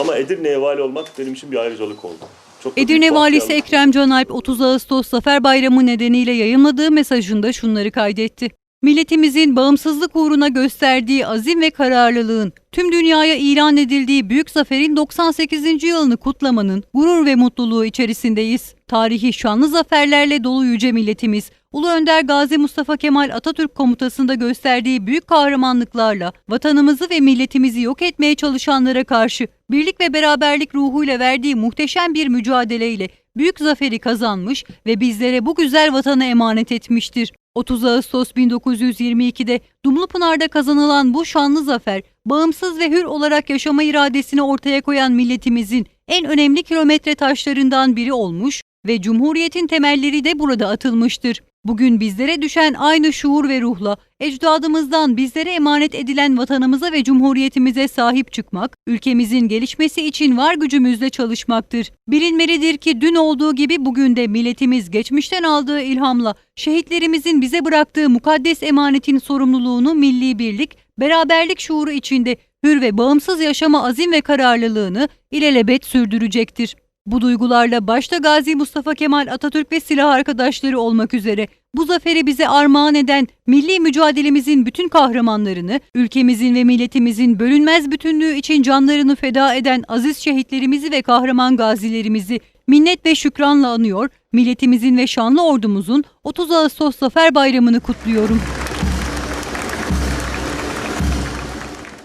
Ama Edirne'ye vali olmak benim için bir ayrıcalık oldu. Çok Edirne Valisi. Ekrem Canalp 30 Ağustos Zafer Bayramı nedeniyle yayımladığı mesajında şunları kaydetti. Milletimizin bağımsızlık uğruna gösterdiği azim ve kararlılığın tüm dünyaya ilan edildiği büyük zaferin 98. yılını kutlamanın gurur ve mutluluğu içerisindeyiz. Tarihi şanlı zaferlerle dolu yüce milletimiz, Ulu Önder Gazi Mustafa Kemal Atatürk komutasında gösterdiği büyük kahramanlıklarla vatanımızı ve milletimizi yok etmeye çalışanlara karşı birlik ve beraberlik ruhuyla verdiği muhteşem bir mücadeleyle büyük zaferi kazanmış ve bizlere bu güzel vatanı emanet etmiştir. 30 Ağustos 1922'de Dumlupınar'da kazanılan bu şanlı zafer, bağımsız ve hür olarak yaşama iradesini ortaya koyan milletimizin en önemli kilometre taşlarından biri olmuş ve Cumhuriyet'in temelleri de burada atılmıştır. Bugün bizlere düşen aynı şuur ve ruhla ecdadımızdan bizlere emanet edilen vatanımıza ve cumhuriyetimize sahip çıkmak, ülkemizin gelişmesi için var gücümüzle çalışmaktır. Bilinmelidir ki dün olduğu gibi bugün de milletimiz geçmişten aldığı ilhamla şehitlerimizin bize bıraktığı mukaddes emanetin sorumluluğunu milli birlik, beraberlik şuuru içinde hür ve bağımsız yaşama azim ve kararlılığını ilelebet sürdürecektir. Bu duygularla başta Gazi Mustafa Kemal Atatürk ve silah arkadaşları olmak üzere bu zaferi bize armağan eden milli mücadelemizin bütün kahramanlarını, ülkemizin ve milletimizin bölünmez bütünlüğü için canlarını feda eden aziz şehitlerimizi ve kahraman gazilerimizi minnet ve şükranla anıyor, milletimizin ve şanlı ordumuzun 30 Ağustos Zafer Bayramı'nı kutluyorum.